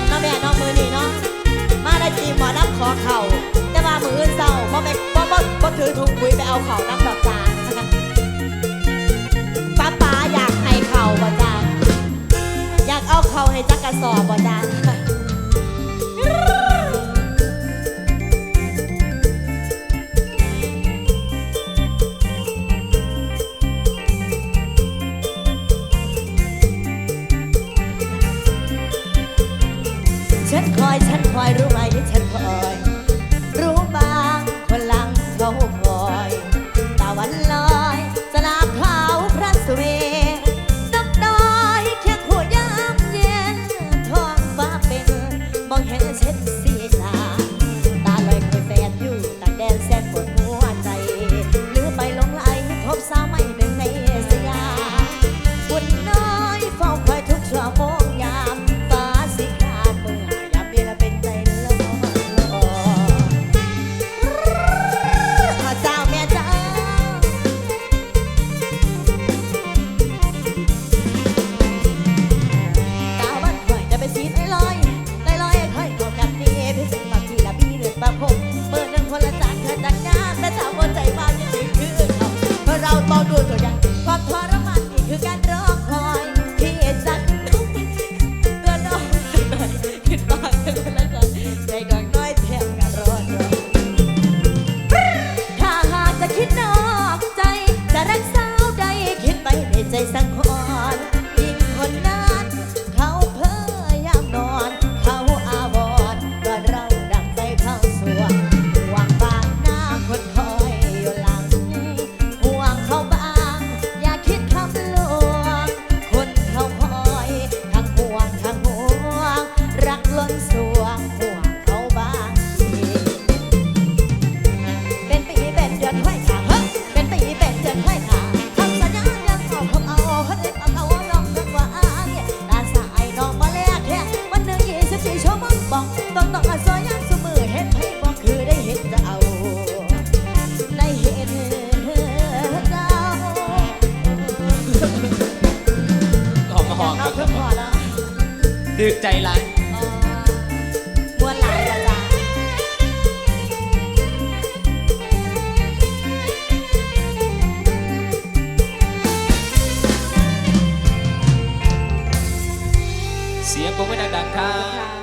นเนาะแม่เนอะมือนี่เนาะมาได้จีหมอนับขอเข่าจะมามื่นเศร้าเพราะแม่เพราะเพราะถือถุงปุ๋ยไปเอาเข่านับดอกจานป้าป้าอยากให้เข่าบ่จ้าอยากเอาเข่าให้จักกระสอบบ่จ้า อยรู้ไหมฉันคอย รู้บ้างวันหลังเขาคอยตะวันลอยสนามขาวพระสุเมรุนกดอยแค่ยงหัวยามเย็นท้องฟ้าเป็นมองเห็นเช็ดสีตา 在伤口 ดื้อใจร้ายบวนหลายจ้ะจ้ะเสียงปรบมือดังครับ